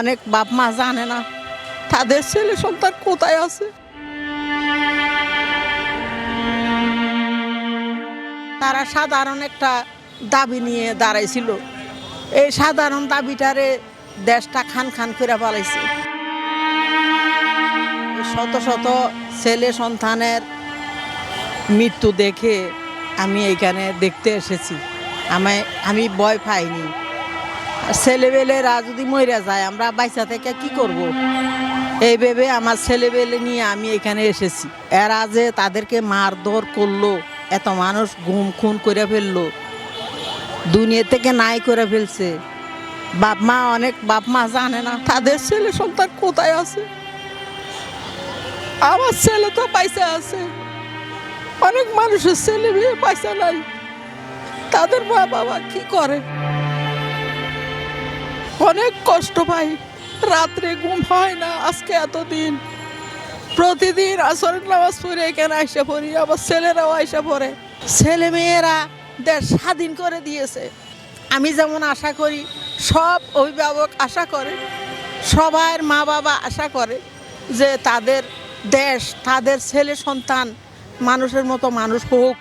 অনেক বাপ মা জানে না। তাদের ছেলে সন্তান কোথায় আছে? তারা সাধারণ একটা দাবি নিয়ে দাঁড়াইছিল। এই সাধারণ দাবিটারে দেশটা খান খান করে পালাইছে শত শত ছেলে সন্তানের মৃত্যু দেখে আমি এইখানে দেখতে এসেছি। আমি আমি ভয় পাইনি। ছেলেবেলেরা যদি মরে যায়, আমরা বাইসা থেকে কি করব। এই ভেবে আমার ছেলেবেলে নিয়ে আমি এখানে এসেছি। এরা যে তাদেরকে মারধর করল, এত মানুষ গুম খুন করে ফেলল, দুনিয়া থেকে নাই করে ফেলছে। বাপ মা অনেক, বাপ মা জানে না, তাদের ছেলে সন্তান কোথায় আছে? আমার ছেলে তো পয়সা আছে। অনেক মানুষের ছেলে মেয়ে পয়সা নাই। তাদের মা বাবা কি করে? অনেক কষ্ট পাই। রাত্রে ঘুম হয় না আজকে এতদিন। প্রতিদিন আসরের নামাজ পড়ে এখানে আইসা পড়ি, আবার ছেলেরাও আইসা পড়ে। ছেলে মেয়েরা দেশ স্বাধীন করে দিয়েছে। আমি যেমন আশা করি, সব অভিভাবক আশা করে, সবার মা বাবা আশা করে যে তাদের দেশ, তাদের ছেলে সন্তান মানুষের মতো মানুষ হোক।